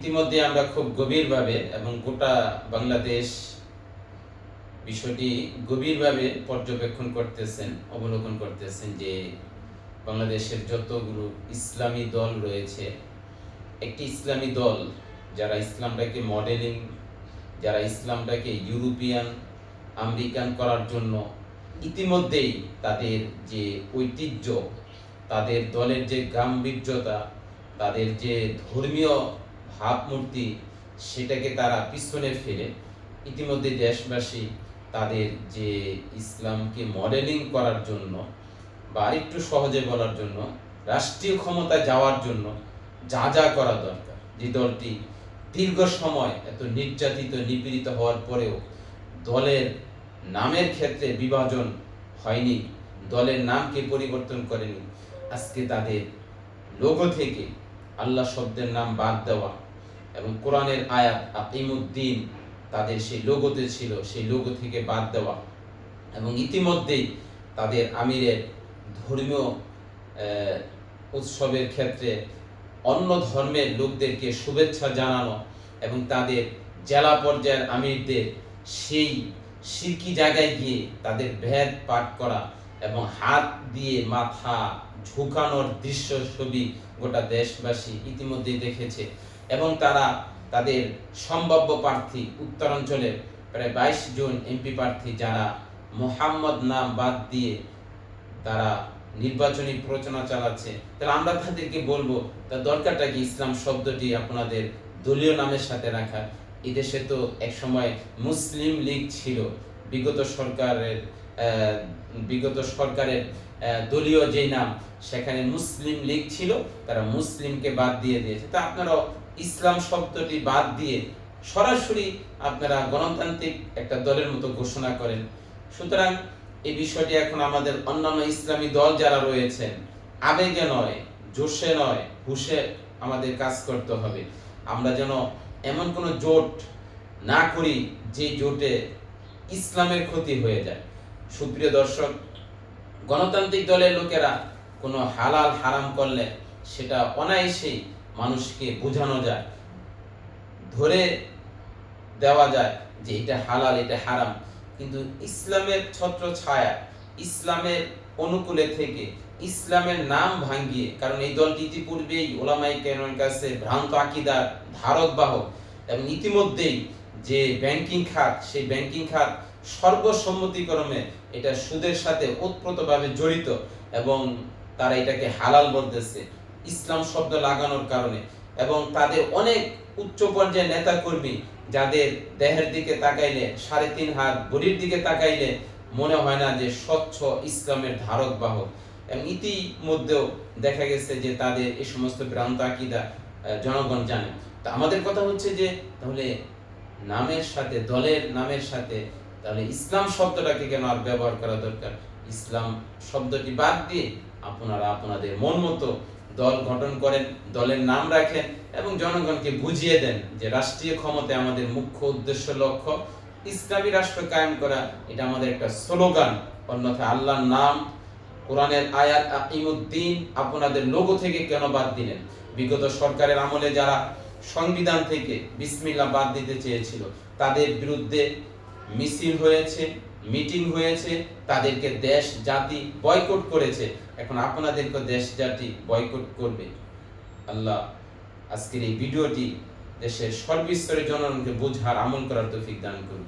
ইতিমধ্যে আমরা খুব গভীরভাবে এবং গোটা বাংলাদেশ বিষয়টি গভীরভাবে পর্যবেক্ষণ করতেছেন, অবলোকন করতেছেন যে বাংলাদেশের যতগুলো ইসলামী দল রয়েছে, একটি ইসলামী দল যারা ইসলামটাকে মডেলিং, যারা ইসলামটাকে ইউরোপিয়ান, আমেরিকান করার জন্য ইতিমধ্যেই তাদের যে ঐতিহ্য, তাদের দলের যে গাম্ভীর্যতা, তাদের যে ধর্মীয় ভাবমূর্তি সেটাকে তারা পিছনে ফেলে ইতিমধ্যে দেশবাসী তাদের যে ইসলামকে মডেলিং করার জন্য বা আরেকটু সহজে বলার জন্য, রাষ্ট্রীয় ক্ষমতায় যাওয়ার জন্য যা যা করা দরকার। যে দলটি দীর্ঘ সময় এত নির্যাতিত, নিপীড়িত হওয়ার পরেও দলের নামের ক্ষেত্রে বিভাজন হয়নি, দলের নামকে পরিবর্তন করেনি। আজকে তাদের লোগো থেকে আল্লাহ শব্দের নাম বাদ দেওয়া এবং কোরআনের আয়াত আকিমুদ্দিন তাদের সেই লোগোতে ছিল, সেই লোগো থেকে বাদ দেওয়া এবং ইতিমধ্যেই তাদের আমিরের ধর্মীয় উৎসবের ক্ষেত্রে অন্য ধর্মের লোকদেরকে শুভেচ্ছা জানানো এবং তাদের জেলা পর্যায়ের আমিরদের সেই সিরকি জায়গায় গিয়ে তাদের ভেদ পাঠ করা এবং হাত দিয়ে মাথা ঝুঁকানোর দৃশ্য ছবি গোটা দেশবাসী ইতিমধ্যেই দেখেছে। এবং তারা তাদের সম্ভাব্য প্রার্থী উত্তরাঞ্চলের প্রায় বাইশ জন এমপি প্রার্থী যারা মোহাম্মদ নাম বাদ দিয়ে তারা নির্বাচনী প্রচারণা চালাচ্ছে। তাহলে আমরা তাদেরকে বলব তার দরকারটা কি? ইসলাম শব্দটি আপনাদের দলীয় নামের সাথে রাখা। এদেশে তো একসময় মুসলিম লীগ ছিল। বিগত সরকারের বিগত সরকারের দলীয় যেই নাম, সেখানে মুসলিম লীগ ছিল, তারা মুসলিমকে বাদ দিয়ে দিয়েছে। তা আপনারা ইসলাম শব্দটি বাদ দিয়ে সরাসরি আপনারা গণতান্ত্রিক একটা দলের মতো ঘোষণা করেন। সুতরাং এই বিষয়টি এখন আমাদের অন্যান্য ইসলামী দল যারা রয়েছেন আবেগে নয়, জোশে নয়, হুশে আমাদের কাজ করতে হবে। আমরা যেন এমন কোনো জোট না করি, যে জোটে ইসলামের ক্ষতি হয়ে যায়। সুপ্রিয় দর্শক, গণতান্ত্রিক দলের লোকেরা কোনো হালাল হারাম করলে সেটা অনায়াসেই মানুষকে বোঝানো যায়, ধরে দেওয়া যায় যে এটা হালাল, এটা হারাম। কিন্তু ইসলামের ছত্র ছায়া, ইসলামের অনুকূলে থেকে ইসলামের নাম ভাঙ্গিয়ে, কারণ এই দলটি ইতিপূর্বেই ওলামাই কেরামের কাছে ভ্রান্ত আকিদার ধারক বাহক এবং ইতিমধ্যেই যে ব্যাংকিং খাত, সেই ব্যাংকিং খাত সর্বসম্মতিক্রমে এটা সুদের সাথে ওতপ্রোতভাবে জড়িত এবং তারা এটাকে হালাল বলতেছে, ইসলাম শব্দ লাগানোর কারণে। এবং তাদের অনেক উচ্চ পর্যায়ের নেতা কর্মী যাদের দেহের দিকে তাকাইলে, সাড়ে তিন হাত বডির দিকে তাকাইলে মনে হয় না যে স্বচ্ছ ইসলামের ধারক বাহক এবং ইতিমধ্যেও দেখা গেছে যে তাদের এই সমস্ত ভ্রান্ত আকিদা জনগণ জানে। তা আমাদের কথা হচ্ছে যে, তাহলে নামের সাথে, দলের নামের সাথে, তাহলে ইসলাম শব্দটাকে কেন আর ব্যবহার করা দরকার? ইসলাম শব্দটি বাদ দিয়ে আপনারা আপনাদের মন মতো দল গঠন করেন, দলের নাম রাখেন এবং জনগণকে বুঝিয়ে দেন যে রাষ্ট্রীয় ক্ষমতায় আমাদের মুখ্য উদ্দেশ্য লক্ষ্য ইসলামী রাষ্ট্র কায়েম করা। এটা আমাদের একটা স্লোগান। অন্যথায় আল্লাহর নাম, কোরআনের আয়াত, আকিমুদ্দিন আপনাদের লোগো থেকে কেন বাদ দিলেন? বিগত সরকারের আমলে যারা সংবিধান থেকে বিসমিল্লা বাদ দিতে চেয়েছিল। তাদের বিরুদ্ধে মিছিল হয়েছে, মিটিং হয়েছে, তাদেরকে দেশ, জাতি বয়কট করেছে। এখন আপনাদেরকে দেশ, জাতি বয়কট করবে। আল্লাহ, আজকের এই ভিডিওটি দেশের সর্বস্তরের জনগণকে বোঝার, আমল করার তৌফিক দান করুন।